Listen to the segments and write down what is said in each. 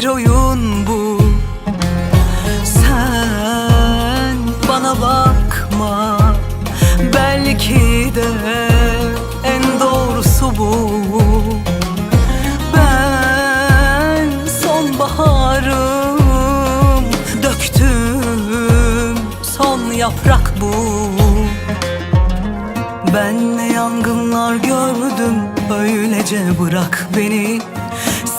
bir oyun bu. Sen bana bakma Belki de en doğrusu bu. Ben sonbaharım Döktüm son yaprak bu. Ben ne yangınlar gördüm Öylece bırak beni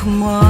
bakma İlk